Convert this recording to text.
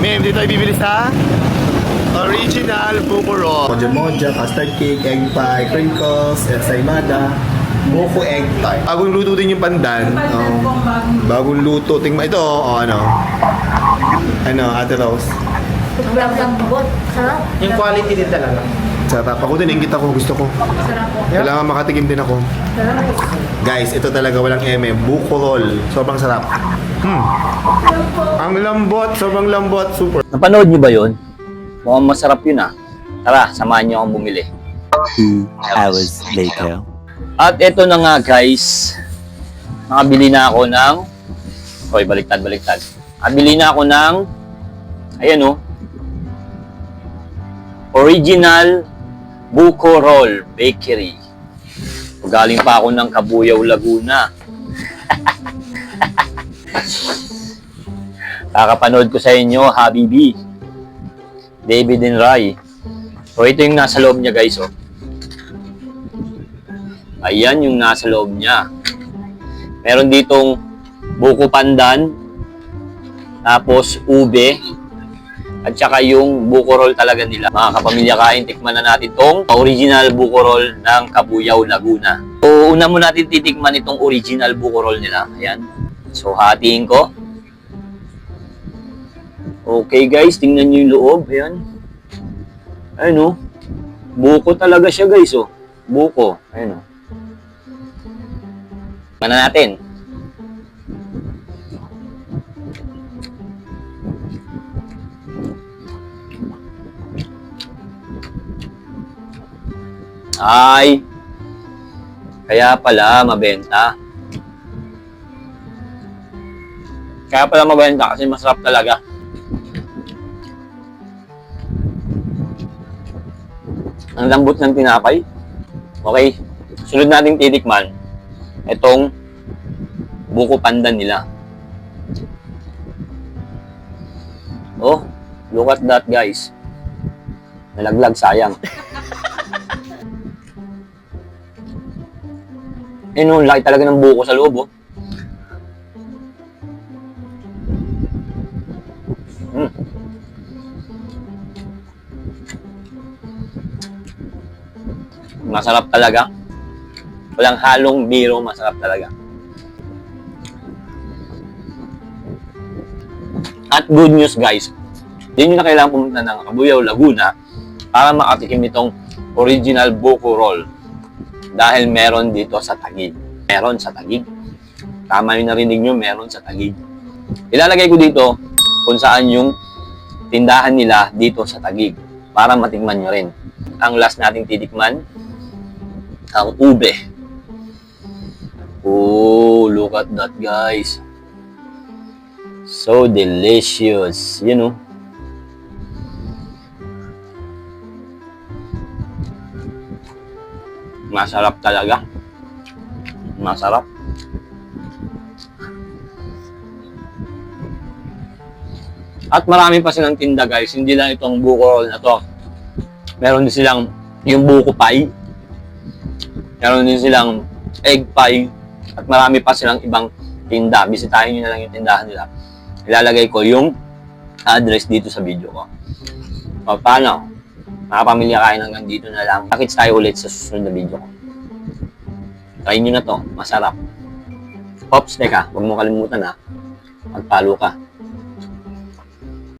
Ma'am, dito ay bibili sa original buko roll. Moja moja, custard cake, egg pie, crinkles, ensaymada, buko egg pie. Bagong luto din yung pandan. Oh. Bagong luto. Tingnan ito, oh, ano. Ano, Ate Rose. Sobrang lambot. Sarap. Yung quality din talaga. Sarap. Ako din, ingit ako. Gusto ko. Kailangan makatikim din ako. Guys, ito talaga walang eme. Buko roll. Sobrang sarap. Hmm. Ang lambot. Sobrang lambot. Super. Napanood niyo ba yun? Mukhang masarap yun ah. Tara, samahan niyo akong bumili. Two hours later. At eto na nga guys. Nakabili na ako ng... Hoy, baliktad, baliktad. Nakabili na ako ng... Ayan oh. Original Buko Roll Bakery. Galing pa ako ng Kabuyaw, Laguna. Kakapanood ko sa inyo, Habibi. David and Rai. So ito yung nasa loob niya guys oh. Ayan yung nasa loob niya. Meron ditong buko pandan, tapos ube, at saka yung buko roll talaga nila. Mga kapamilya kain, tikman na natin tong original buko roll ng Kabuyaw, Laguna. So, una mo natin titikman itong original buko roll nila. Ayan. So, hatiin ko. Okay guys, tingnan nyo yung loob. Ayan. Ayan oh. Buko talaga siya guys oh. Buko. Ayan oh. Mana natin. Ay, kaya pala mabenta. Kaya pala mabenta kasi masarap talaga. Ang lambot ng tinapay. Okay, sunod nating titikman itong buko pandan nila. Oh, look at that guys. Nalaglag sayang. Eh no, laki talaga ng buko sa loob oh. Mm. Masarap talaga. Walang halong biro, masarap talaga. At good news guys, hindi nyo na kailangan pumunta ng Kabuyaw, Laguna para makatikim itong original buko roll. Dahil meron dito sa Tagig. Meron sa Tagig. Tama yung narinig nyo, meron sa Tagig. Ilalagay ko dito kung saan yung tindahan nila dito sa Tagig para matikman nyo rin. Ang last nating titikman, ang ube. Oh, look at that guys. So delicious. You know. Masarap talaga. Masarap. At marami pa silang tinda guys. Hindi lang itong buko roll na to. Meron din silang yung buko pie. Meron din silang egg pie. At marami pa silang ibang tinda. Bisitahin nyo na lang yung tindahan nila. Ilalagay ko yung address dito sa video ko. O, paano? Mga pamilya kain hanggang dito na lang. Pakits tayo ulit sa susunod na video ko. Try nyo na to. Masarap. Pops, teka. Huwag mo kalimutan ha. Mag-follow ka.